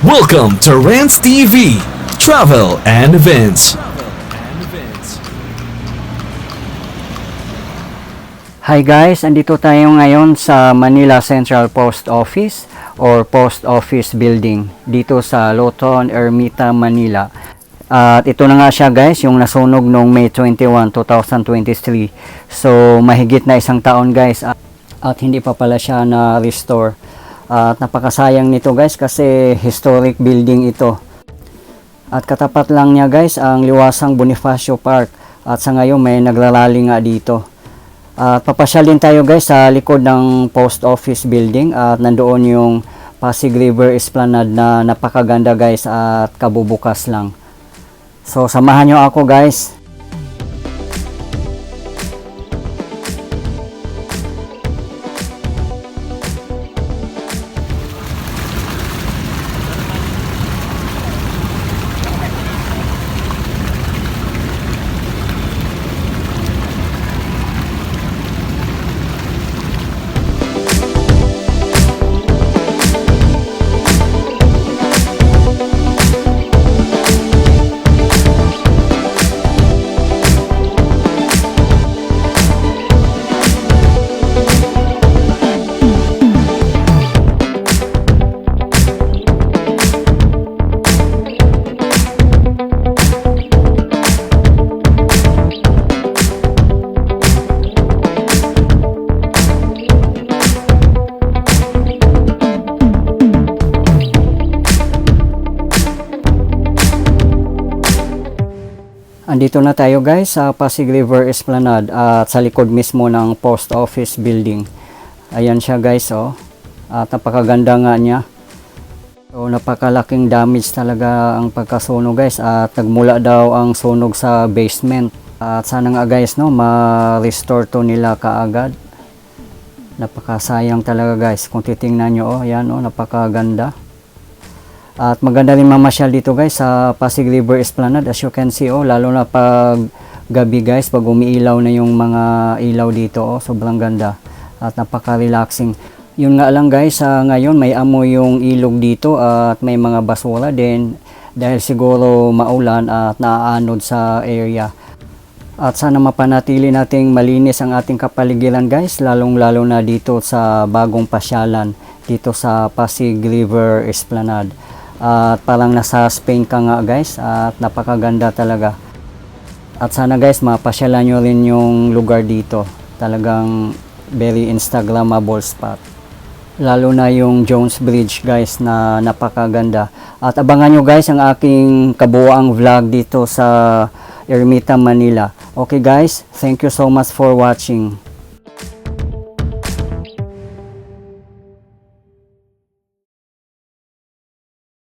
Welcome to Rants TV, Travel and Events. Hi guys, andito tayo ngayon sa Manila Central Post Office or Post Office Building dito sa Loton, Ermita, Manila. At ito na nga siya guys, yung nasunog noong May 21, 2023. So mahigit na isang taon guys at, at hindi pa pala siya na-restore. At napakasayang nito guys kasi historic building ito. At katapat lang niya guys ang liwasang Bonifacio Park at sa ngayon may naglalali nga dito. At papasyal din tayo guys sa likod ng post office building at nandoon yung Pasig River Esplanade na napakaganda guys at kabubukas lang. So samahan nyo ako guys. Andito na tayo guys sa Pasig River Esplanade at sa likod mismo ng post office building. Ayan siya guys oh. At napakaganda nga niya. So napakalaking damage talaga ang pagkasunog guys at nagmula daw ang sunog sa basement. At sana nga guys no ma-restore to nila kaagad. Napakasayang talaga guys kung titingnan nyo oh ayan oh napakaganda. At maganda rin mamasyal dito guys sa Pasig River Esplanade as you can see oh lalo na pag gabi guys pag umiilaw na yung mga ilaw dito oh sobrang ganda at napaka-relaxing. Yun nga lang guys sa ngayon may amoy yung ilog dito at may mga basura din dahil siguro maulan at naaanod sa area. At sana mapanatili nating malinis ang ating kapaligiran guys lalong lalo na dito sa bagong pasyalan dito sa Pasig River Esplanade. At parang nasa Spain ka nga guys at napakaganda talaga. At sana guys mapasyalan nyo rin yung lugar dito. Talagang very instagrammable spot. Lalo na yung Jones Bridge guys na napakaganda. At abangan nyo guys ang aking kabuoang vlog dito sa Ermita, Manila. Okay guys, thank you so much for watching.